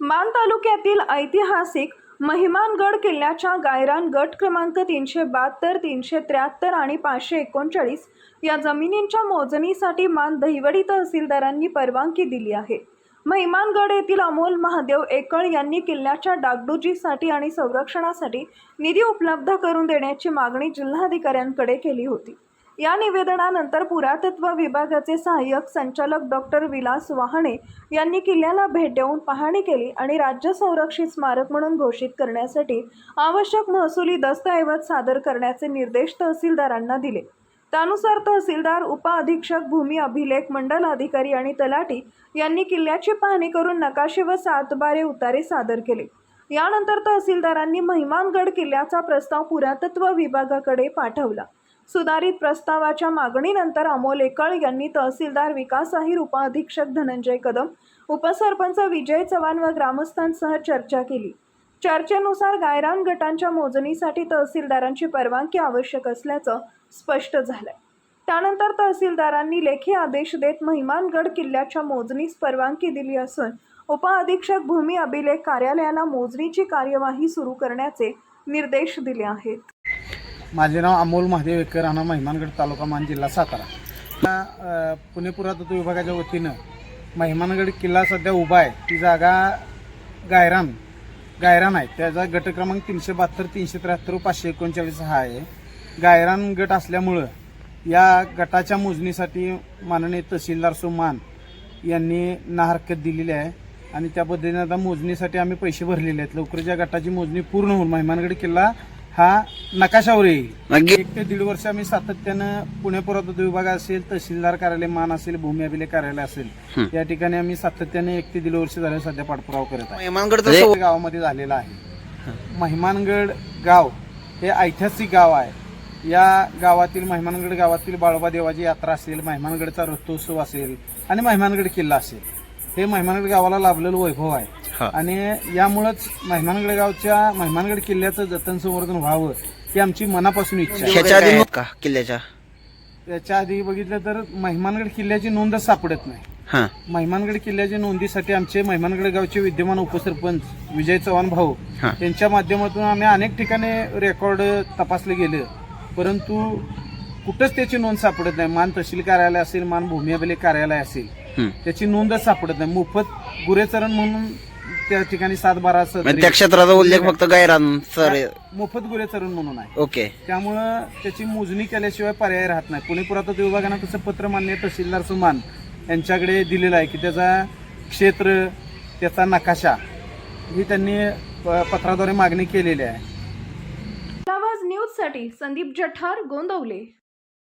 मान तालुक्यातील ऐतिहासिक महिमानगड किल्ल्याच्या गायरान गट क्रमांक तीनशे बहात्तर तीनशे त्र्याहत्तर आणि पाचशे एकोणचाळीस या जमिनींच्या मोजणीसाठी मान दहिवडी तहसीलदारांनी परवानगी दिली आहे. महिमानगड येथील अमोल महादेव एकळ यांनी किल्ल्याच्या डागडुजीसाठी आणि संरक्षणासाठी निधी उपलब्ध करून देण्याची मागणी जिल्हाधिकाऱ्यांकडे केली होती. या निवेदनानंतर पुरातत्व विभागाचे सहाय्यक संचालक डॉक्टर विलास वाहणे यांनी किल्ल्याला भेट देऊन पाहणी केली आणि राज्य संरक्षित स्मारक म्हणून घोषित करण्यासाठी आवश्यक महसुली दस्तऐवज सादर करण्याचे निर्देश तहसीलदारांना दिले. त्यानुसार तहसीलदार उपअधीक्षक भूमी अभिलेख मंडल अधिकारी आणि तलाठी यांनी किल्ल्याची पाहणी करून नकाशे व सातबारे उतारे सादर केले. यानंतर तहसीलदारांनी महिमानगड किल्ल्याचा प्रस्ताव पुरातत्व विभागाकडे पाठवला. सुधारित प्रस्तावाच्या मागणीनंतर अमोल एकळ यांनी तहसीलदार विकास अहिर उपअधीक्षक धनंजय कदम उपसरपंच विजय चव्हाण व ग्रामस्थांसह चर्चा केली. चर्चेनुसार गायरान गटांच्या मोजणीसाठी तहसीलदारांची परवानगी आवश्यक असल्याचं स्पष्ट झालंय. त्यानंतर तहसीलदारांनी लेखी आदेश देत महिमानगड किल्ल्याच्या मोजणीस परवानगी दिली असून उपअधीक्षक भूमी अभिलेख कार्यालयाला मोजणीची कार्यवाही सुरू करण्याचे निर्देश दिले आहेत. माझे नाव अमोल महादेवेकर राणा महिमानगड तालुका मान जिल्हा सातारा. पुणे पुरातत्व विभागाच्या वतीनं महिमानगड किल्ला सध्या उभा आहे. ती जागा गायरान गायरान आहे. त्याचा गट क्रमांक तीनशे बहात्तर तीनशे त्र्याहत्तर पाचशे एकोणचाळीस हा आहे. गायरान गट असल्यामुळं या गटाच्या मोजणीसाठी माननीय तहसीलदार सुमान यांनी ना हरकत दिलेली आहे. आणि त्या पद्धतीने आता मोजणीसाठी आम्ही पैसे भरलेले आहेत. लवकरच या गटाची मोजणी पूर्ण होऊन महिमानगड किल्ला हा नकाशावर. येईल एक ते दीड वर्ष आम्ही सातत्यानं पुणे पुरातत्व विभाग असेल तहसीलदार कार्यालय मान असेल भूमी अभिलेख कार्यालय असेल या ठिकाणी आम्ही सातत्याने एक ते दीड वर्ष झाले सध्या पाठपुरावा करत आहे. हे गावामध्ये झालेला आहे. महिमानगड गाव हे ऐतिहासिक गाव आहे. या गावातील महिमानगड गावातील बाळोबा देवाची यात्रा असेल महिमानगडचा रथोत्सव असेल आणि महिमानगड किल्ला असेल. हे महिमानगड गावाला लाभलेलं वैभव आहे. आणि यामुळंच महिमानगड गावच्या महिमानगड किल्ल्याचं जतन संवर्धन व्हावं ही आमची मनापासून इच्छा आहे. ह्याच्या आधी का किल्ल्याच्या? त्याच्या आधी बघितलं तर महिमानगड किल्ल्याची नोंदच सापडत नाही. हा. महिमानगड किल्ल्याच्या नोंदीसाठी आमचे महिमानगड गावचे विद्यमान उपसरपंच विजय चव्हाण भाऊ हा. यांच्या माध्यमातून आम्ही अनेक ठिकाणी रेकॉर्ड तपासले गेले. परंतु कुठंच त्याची नोंद सापडत नाही. मान तहसील कार्यालय असेल मान भूमी अभिलेख कार्यालय असेल हम्म. त्याची नोंदच सापडत नाही. मोफत गुरेचरण म्हणून त्या ठिकाणी सात बारा म्हणजे त्या क्षेत्राचा उल्लेख फक्त गायरान सर मोफत गुरेचरण म्हणून आहे. ओके. त्यामुळं त्याची मोजणी केल्याशिवाय पर्याय राहत नाही. पुणे पुरातत्व विभागानं तसं पत्र मान्य तहसीलदार सुमान यांच्याकडे दिलेलं आहे की त्याचा क्षेत्र त्याचा नकाशा ही त्यांनी पत्राद्वारे मागणी केलेली आहे. आवाज न्यूजसाठी संदीप जठार गोंदवले.